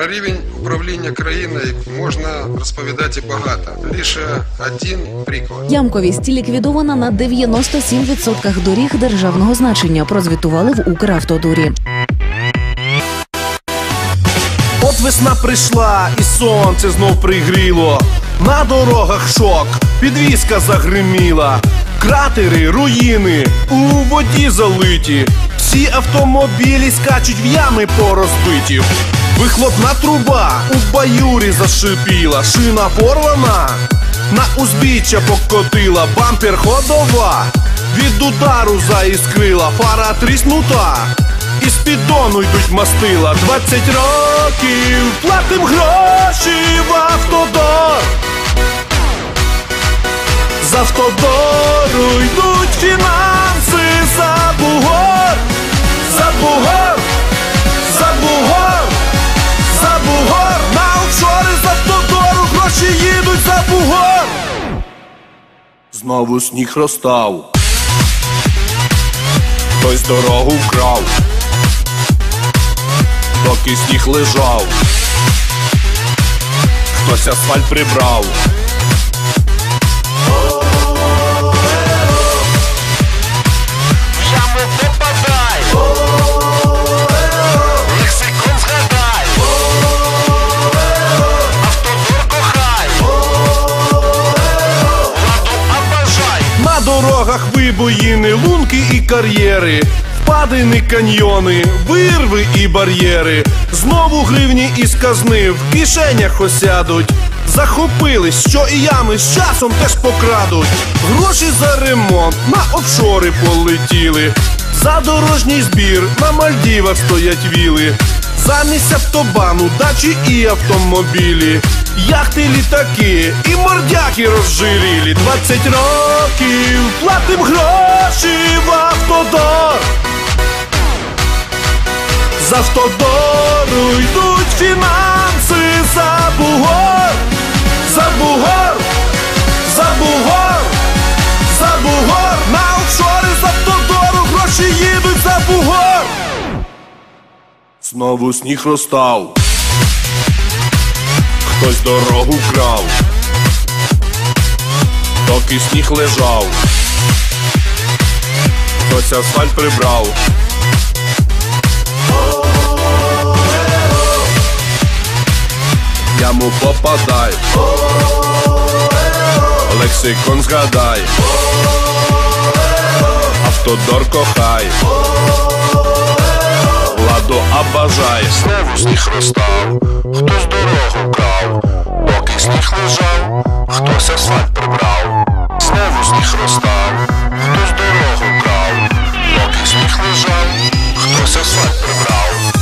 Про рівень управління країною можна розповідати багато. Лише один приклад. Ямковість ліквідована на 97% доріг державного значення. Прозвітували в Укравтодорі. От весна прийшла, і сонце знов пригріло. На дорогах шок, підвізка загриміла. Кратери, руїни у воді залиті. Всі автомобілі скачуть в ями порозбиті. Вихлопна труба у баюрі зашипіла, шина порвана, на узбіччя покотила, бампер ходова, від удару заіскрила, фара тріснута. Із піддону йдуть мастила. 20 років. Платим гроші в автодор. З автодору йдуть фінанси за Знову сніг розстав Хтось дорогу вкрав. Доки сніг лежав, хтось асфальт прибрав. Дорогах вибоїни, лунки і кар'єри, впадини, каньйони, вирви і бар'єри. Знову гривні із казни в кишенях осядуть. Захопились, що і ями з часом теж покрадуть. Гроші за ремонт на офшори полетіли. За дорожній збір на Мальдівах стоять віли. Замість автобану, дачі і автомобілі, яхти, літаки і мордяки розжирілі. 20 років платим гроші в автодор. З автодору йдуть фінанси за бугор, за бугор, за бугор, за бугор, на офшори з автодору гроші їдуть за бугор. Знову сніг розстав. Хтось дорогу вкрав, доки сніг лежав, хтось асфальт прибрав. Яму попадай, лексикон згадай, автодор кохай, ладу обажай. Знову сніг розстав Хтось дорогу хтось асфальт прибрав, знову сніг розстав, хтось дорогу крав, поки сніг лежав, хтось асфальт прибрав.